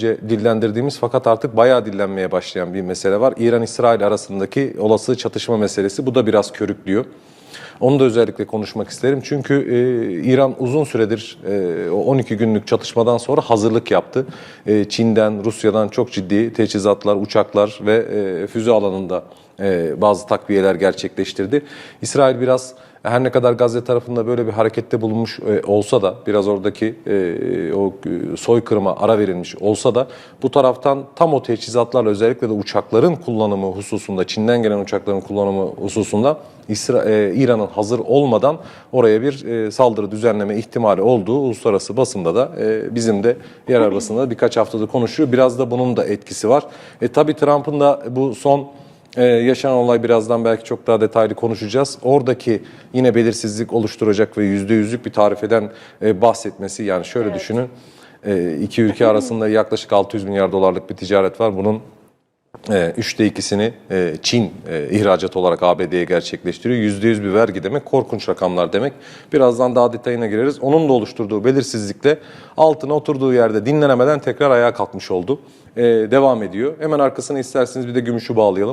dillendirdiğimiz fakat artık bayağı dillenmeye başlayan bir mesele var. İran-İsrail arasındaki olası çatışma meselesi. Bu da biraz körüklüyor. Onu da özellikle konuşmak isterim. Çünkü e, İran uzun süredir e, o 12 günlük çatışmadan sonra hazırlık yaptı. E, Çin'den, Rusya'dan çok ciddi teçhizatlar, uçaklar ve e, füze alanında e, bazı takviyeler gerçekleştirdi. İsrail biraz her ne kadar Gazze tarafında böyle bir harekette bulunmuş e, olsa da biraz oradaki e, o e, soykırıma ara verilmiş olsa da bu taraftan tam o teçhizatlarla özellikle de uçakların kullanımı hususunda Çin'den gelen uçakların kullanımı hususunda İran'ın hazır olmadan oraya bir saldırı düzenleme ihtimali olduğu uluslararası basında da e, bizim de yerel basında da birkaç haftadır konuşuyor. Biraz da bunun da etkisi var. E, tabii Trump'ın da bu son ee, yaşanan olay birazdan belki çok daha detaylı konuşacağız. Oradaki yine belirsizlik oluşturacak ve yüzde yüzlük bir tarifeden e, bahsetmesi yani şöyle düşünün. E, iki ülke arasında yaklaşık 600 milyar dolarlık bir ticaret var. Bunun e, üçte ikisini e, Çin e, ihracat olarak ABD'ye gerçekleştiriyor. Yüzde yüz bir vergi demek, korkunç rakamlar demek. Birazdan daha detayına gireriz. Onun da oluşturduğu belirsizlikle altına oturduğu yerde dinlenemeden tekrar ayağa kalkmış oldu. E, devam ediyor. Hemen arkasına isterseniz bir de gümüşü bağlayalım.